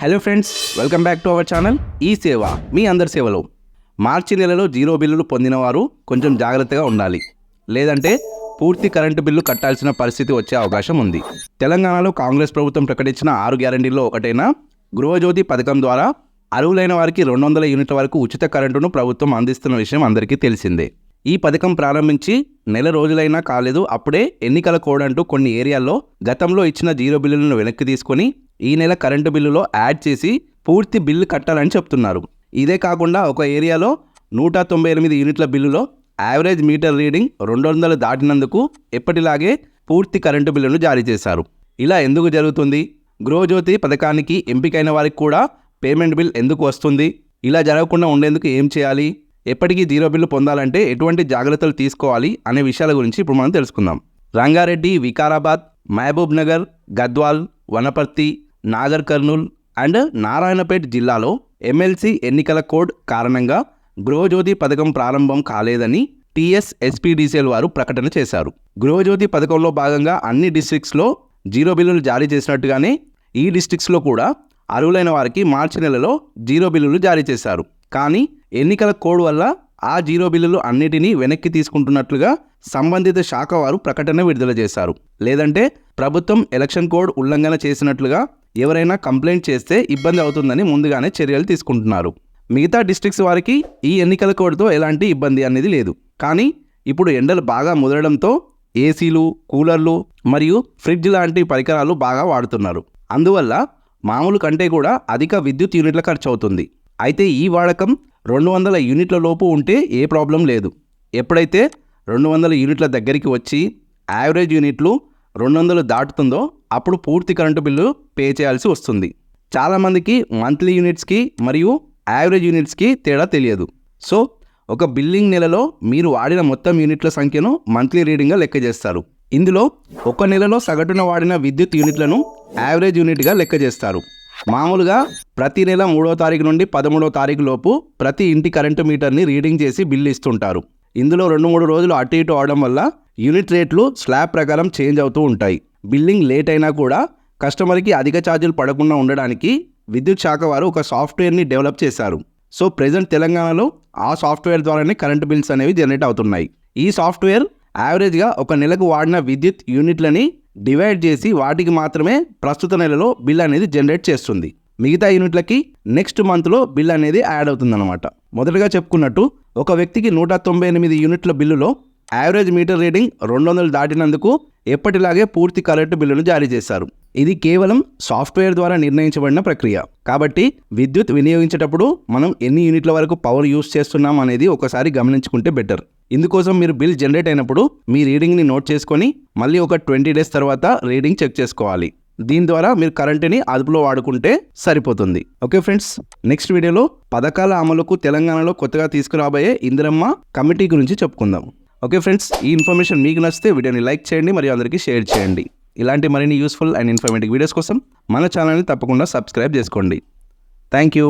Hello friends welcome back to our channel. ఈ సేవ మీ అందరి సేవలో. మార్చి నెలలో జీరో బిల్లులు పొందిన వారు కొంచెం జాగ్రత్తగా ఉండాలి. లేదంటే పూర్తి కరెంటు బిల్లు కట్టాల్సిన పరిస్థితి వచ్చే అవకాశం ఉంది. తెలంగాణలో కాంగ్రెస్ ప్రభుత్వం ప్రకటించిన ఆరు గ్యారంటీల్లో ఒకటైన గృహజ్యోతి పథకం ద్వారా అరువులైన వారికి రెండు వందల యూనిట్ల వరకు ఉచిత కరెంటును ప్రభుత్వం అందిస్తున్న విషయం అందరికీ తెలిసిందే. ఈ పథకం ప్రారంభించి నెల రోజులైనా కాలేదు. అప్పుడే ఎన్నికల కోడ్ అంటూ కొన్ని ఏరియాల్లో గతంలో ఇచ్చిన జీరో బిల్లులను వెనక్కి తీసుకొని ఈ నెల కరెంటు బిల్లులో యాడ్ చేసి పూర్తి బిల్లు కట్టాలని చెప్తున్నారు. ఇదే కాకుండా ఒక ఏరియాలో నూట తొంభై ఎనిమిది యూనిట్ల బిల్లులో యావరేజ్ మీటర్ రీడింగ్ రెండు వందలు దాటినందుకు ఎప్పటిలాగే పూర్తి కరెంటు బిల్లును జారీ చేశారు. ఇలా ఎందుకు జరుగుతుంది? గృహజ్యోతి పథకానికి ఎంపికైన వారికి కూడా పేమెంట్ బిల్ ఎందుకు వస్తుంది? ఇలా జరగకుండా ఉండేందుకు ఏం చేయాలి? ఎప్పటికీ జీరో బిల్లు పొందాలంటే ఎటువంటి జాగ్రత్తలు తీసుకోవాలి అనే విషయాల గురించి ఇప్పుడు మనం తెలుసుకుందాం. రంగారెడ్డి వికారాబాద్ మహబూబ్ నగర్ గద్వాల్ వనపర్తి నాగర్ కర్నూల్ అండ్ నారాయణపేట్ జిల్లాలో ఎమ్మెల్సీ ఎన్నికల కోడ్ కారణంగా గృహజ్యోతి పథకం ప్రారంభం కాలేదని టీఎస్ ఎస్పీడీసీఎల్ వారు ప్రకటన చేశారు. గృహజ్యోతి పథకంలో భాగంగా అన్ని డిస్ట్రిక్ట్స్లో జీరో బిల్లులు జారీ చేసినట్టుగానే ఈ డిస్ట్రిక్ట్స్లో కూడా అర్హులైన వారికి మార్చి నెలలో జీరో బిల్లులు జారీ చేశారు. కానీ ఎన్నికల కోడ్ వల్ల ఆ జీరో బిల్లులు అన్నిటినీ వెనక్కి తీసుకుంటున్నట్లుగా సంబంధిత శాఖ వారు ప్రకటన విడుదల చేశారు. లేదంటే ప్రభుత్వం ఎలక్షన్ కోడ్ ఉల్లంఘన చేసినట్లుగా ఎవరైనా కంప్లైంట్ చేస్తే ఇబ్బంది అవుతుందని ముందుగానే చర్యలు తీసుకుంటున్నారు. మిగతా డిస్ట్రిక్ట్స్ వారికి ఈ ఎన్నికల కోడ్తో ఎలాంటి ఇబ్బంది అనేది లేదు. కానీ ఇప్పుడు ఎండలు బాగా ముదరడంతో ఏసీలు కూలర్లు మరియు ఫ్రిడ్జ్ లాంటి పరికరాలు బాగా వాడుతున్నారు. అందువల్ల మామూలు కంటే కూడా అధిక విద్యుత్ యూనిట్ల ఖర్చు అవుతుంది. అయితే ఈ వాడకం రెండు వందల యూనిట్ల లోపు ఉంటే ఏ ప్రాబ్లం లేదు. ఎప్పుడైతే రెండు వందల యూనిట్ల దగ్గరికి వచ్చి యావరేజ్ యూనిట్లు రెండు వందలు దాటుతుందో అప్పుడు పూర్తి కరెంటు బిల్లు పే చేయాల్సి వస్తుంది. చాలామందికి మంత్లీ యూనిట్స్కి మరియు యావరేజ్ యూనిట్స్కి తేడా తెలియదు. సో ఒక బిల్లింగ్ నెలలో మీరు వాడిన మొత్తం యూనిట్ల సంఖ్యను మంత్లీ రీడింగ్గా లెక్క చేస్తారు. ఇందులో ఒక నెలలో సగటున వాడిన విద్యుత్ యూనిట్లను యావరేజ్ యూనిట్గా లెక్క చేస్తారు. మామూలుగా ప్రతి నెల మూడో తారీఖు నుండి పదమూడో తారీఖు లోపు ప్రతి ఇంటి కరెంటు మీటర్ని రీడింగ్ చేసి బిల్లు ఇస్తుంటారు. ఇందులో రెండు మూడు రోజులు అటు ఇటు అవడం వల్ల యూనిట్ రేట్లు స్లాబ్ ప్రకారం చేంజ్ అవుతూ ఉంటాయి. బిల్లింగ్ లేట్ అయినా కూడా కస్టమర్కి అధిక ఛార్జీలు పడకుండా ఉండడానికి విద్యుత్ శాఖ వారు ఒక సాఫ్ట్వేర్ని డెవలప్ చేశారు. సో ప్రజెంట్ తెలంగాణలో ఆ సాఫ్ట్వేర్ ద్వారానే కరెంటు బిల్స్ అనేవి జనరేట్ అవుతున్నాయి. ఈ సాఫ్ట్వేర్ యావరేజ్గా ఒక నెలకు వాడిన విద్యుత్ యూనిట్లని డివైడ్ చేసి వాటికి మాత్రమే ప్రస్తుత నెలలో బిల్ అనేది జనరేట్ చేస్తుంది. మిగతా యూనిట్లకి నెక్స్ట్ మంత్లో బిల్ అనేది యాడ్ అవుతుందన్నమాట. మొదటగా చెప్పుకున్నట్టు ఒక వ్యక్తికి నూట తొంభై ఎనిమిది యూనిట్ల బిల్లులో యావరేజ్ మీటర్ రీడింగ్ రెండు వందలు దాటినందుకు ఎప్పటిలాగే పూర్తి కరెంటు బిల్లును జారీ చేశారు. ఇది కేవలం సాఫ్ట్వేర్ ద్వారా నిర్ణయించబడిన ప్రక్రియ. కాబట్టి విద్యుత్ వినియోగించేటప్పుడు మనం ఎన్ని యూనిట్ల వరకు పవర్ యూస్ చేస్తున్నాం అనేది ఒకసారి గమనించుకుంటే బెటర్. ఇందుకోసం మీరు బిల్ జనరేట్ అయినప్పుడు మీ రీడింగ్ని నోట్ చేసుకొని మళ్ళీ ఒక ట్వంటీ డేస్ తర్వాత రీడింగ్ చెక్ చేసుకోవాలి. దీని ద్వారా మీరు కరెంటుని అదుపులో వాడుకుంటే సరిపోతుంది. Okay friends? నెక్స్ట్ వీడియోలో పథకాల అమలుకు తెలంగాణలో కొత్తగా తీసుకురాబోయే ఇందిరమ్మ కమిటీ గురించి చెప్పుకుందాం. Okay friends? ఈ ఇన్ఫర్మేషన్ మీకు నచ్చితే వీడియోని లైక్ చేయండి మరియు అందరికీ షేర్ చేయండి. ఇలాంటి మరిన్ని యూస్ఫుల్ అండ్ ఇన్ఫర్మేటివ్ వీడియోస్ కోసం మన ఛానల్ని తప్పకుండా సబ్స్క్రైబ్ చేసుకోండి. Thank you.